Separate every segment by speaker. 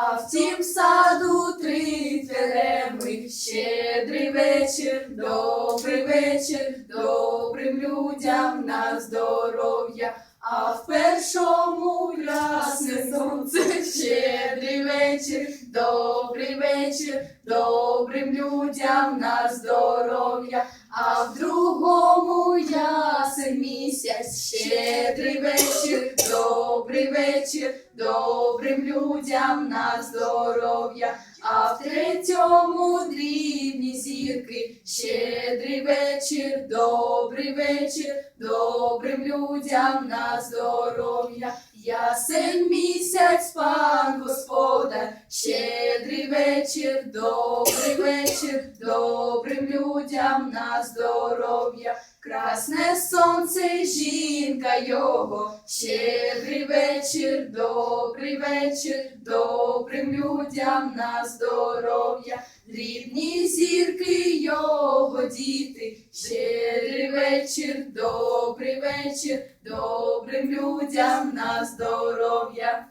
Speaker 1: А в тім саду три тереми, щедрий вечір, добрий вечір, добрим людям на здоров'я. А в першому ясне сонце, щедрий вечір, добрий вечір, добрим людям на здоров'я. А в другому ясен місяць, щедрий вечір, добрий вечір, добрим людям на здоров'я. А в третьому дрібні зірки, щедрий вечір, добрий вечір, добрим людям на здоров'я. Ясен місяць, пан Господа, щедрий вечір, добрий вечір, добрим людям на здоров'я. Красне сонце, жінка його, щедрий вечір, добрий вечір, добрим людям на здоров'я. Дрібні зірки його діти, щедрий вечір, добрий вечір, добрим людям на здоров'я.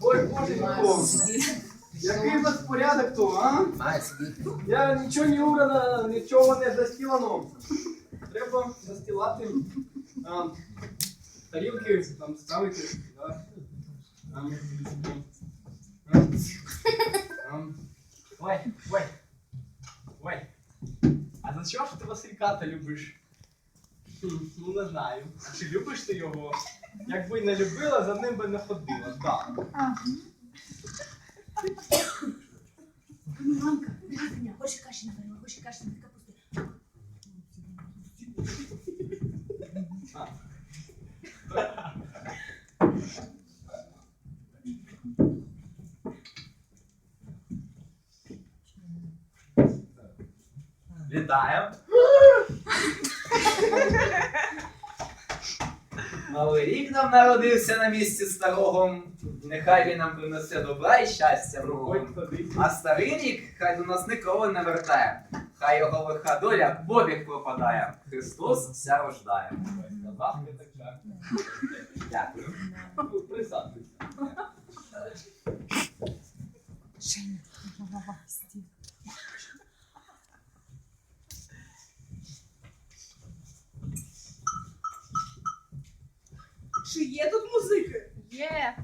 Speaker 2: Ой, боже мій, який безпорядок то, а? Я нічого не убрано, нічого не застілано. Треба застілати а, тарілки, там ставити. Да. Ой, ой, ой. А за чого ж ти Василька-то любиш? Хм, Ну не знаю. А чи любиш ти його? Якби не любила, за ним би не ходила. Так.
Speaker 3: Мамка,
Speaker 4: Вітаю. Новий рік нам народився на місці старого. Нехай він нам принесе добра і щастя в руку. А старий рік хай до нас ніколи не вертає. Хай його лиха доля бобік пропадає. Христос вся рождає. Дякую.
Speaker 2: Ну,
Speaker 5: є тут музики?
Speaker 3: Є.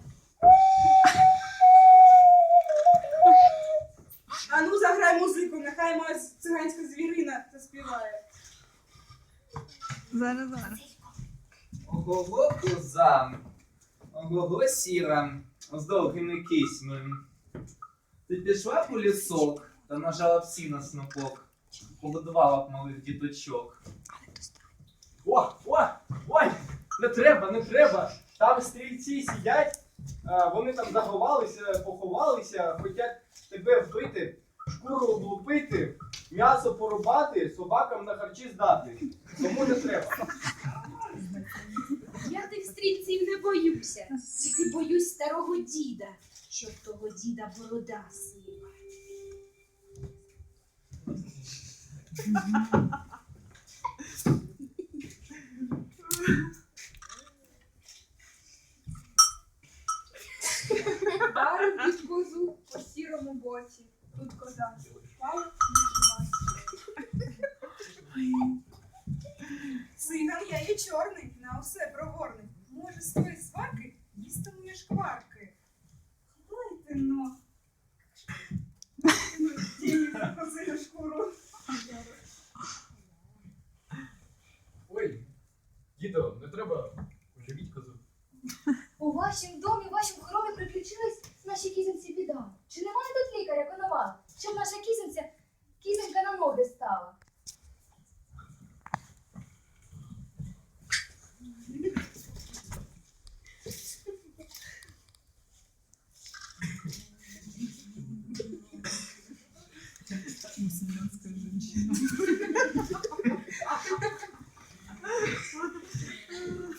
Speaker 5: А ну заграй музику, нехай моя циганська звірина заспіває.
Speaker 6: Зараз, зараз.
Speaker 4: Ого коза, ого сіра, з довгими кисьми. Ти пішла по лісок та нажала б сіна снопок, погодувала б малих діточок.
Speaker 2: О, о, ой, не треба, не треба. Там стрільці сидять, вони там заховалися, поховалися, хочуть тебе вбити, шкуру облупити, м'ясо порубати, собакам на харчі здати. Тому не треба.
Speaker 3: Я тих стрільців не боюся. Тільки боюсь старого діда, щоб того діда борода сіла.
Speaker 5: Дарив від козу по сірому. Тут коза впала і жила. Я є чорний, на усе проворний. Може, з тої сварки їсти моє шкварки. Хвайте но. Ну, козину шкуру.
Speaker 2: Ой, дідо, не треба оживіть козу.
Speaker 7: У вашім домі, в вашому хоромі приключилась нашій кізонці біда. Чи немає тут лікаря конова, щоб наша кізенця кізенька на ноги стала?
Speaker 3: Мусульманская женщина.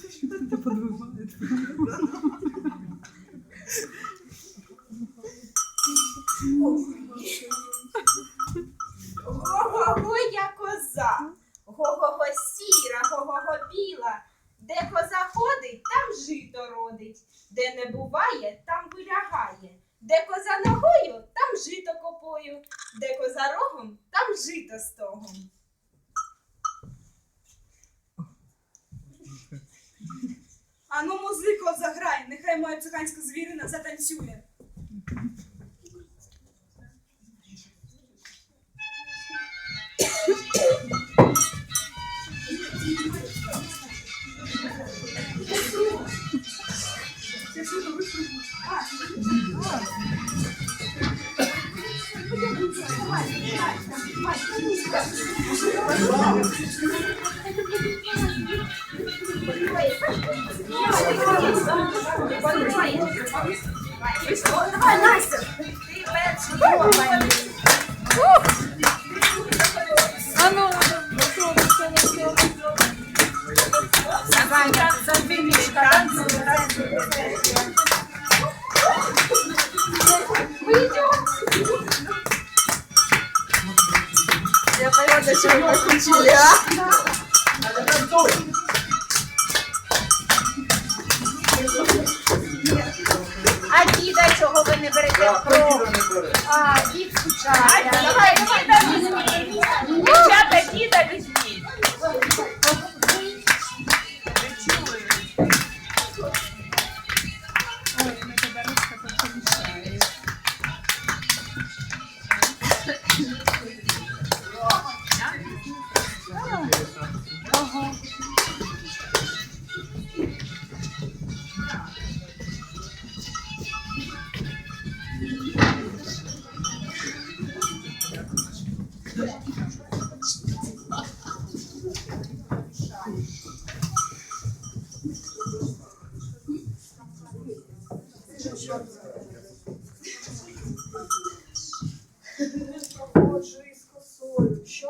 Speaker 3: Что-то подвывает. Де коза ногою, там жито копою. Де коза рогом, там жито стогом.
Speaker 5: Ану, музико, заграй, нехай моя циганська звірина затанцює.
Speaker 3: Давай, Настя, ти перша. Давай, так, завинишка, Я понятно, що ви включили, а? А діда чого ви не берете в кров? А, дід скучає. Давай, діда візьміть. Дівчата, діда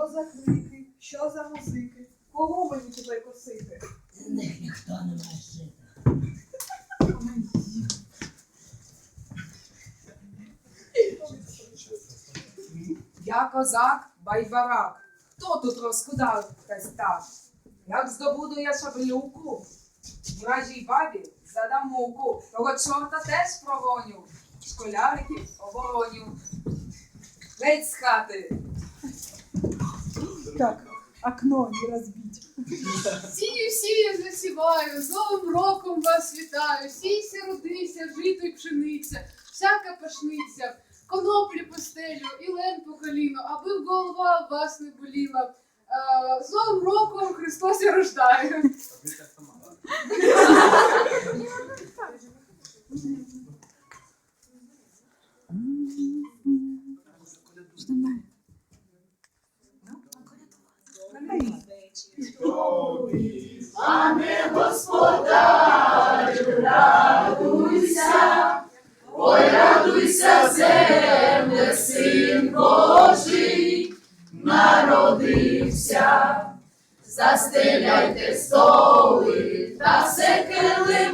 Speaker 5: що за крики, що за музики, кого мені тебе косити? З них ніхто не має жити.
Speaker 6: Я козак байбарак. Хто тут розкудав так? Як здобуду я шаблюку, вражій бабі задам муку, того чорта теж прогоню, школяриків обороню. Геть з хати.
Speaker 1: Сію, сію, засіваю, з новим роком вас вітаю. Сійся, родися, жито й пшениця, всяка пашниця, коноплі постелю і лен по коліно, аби голова вас не боліла. Е, З новим роком Христос я рождаю. Ой, радуйся, земле, син Божий, народився. Застеляйте столи та все килимами,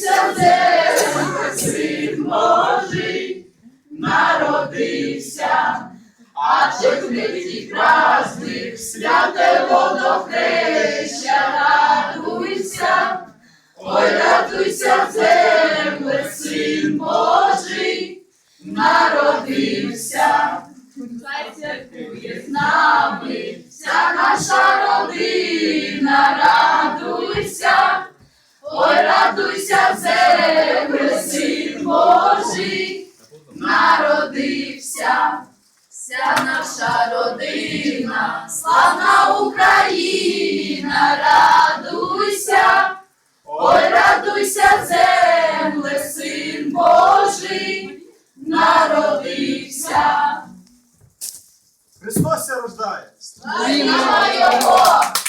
Speaker 1: земле, син Божий, народився. А той третій край праздник, святе водохреща, радуйся, ой, радуйся, земле, син Божий, народився. Хай святкує з нами вся наша родина, радуйся, радуйся, земле, син Божий, народився. Вся наша родина, славна Україна, радуйся, ой, радуйся, земле, син Божий, народився.
Speaker 8: Христос рождає!
Speaker 1: Слава Його!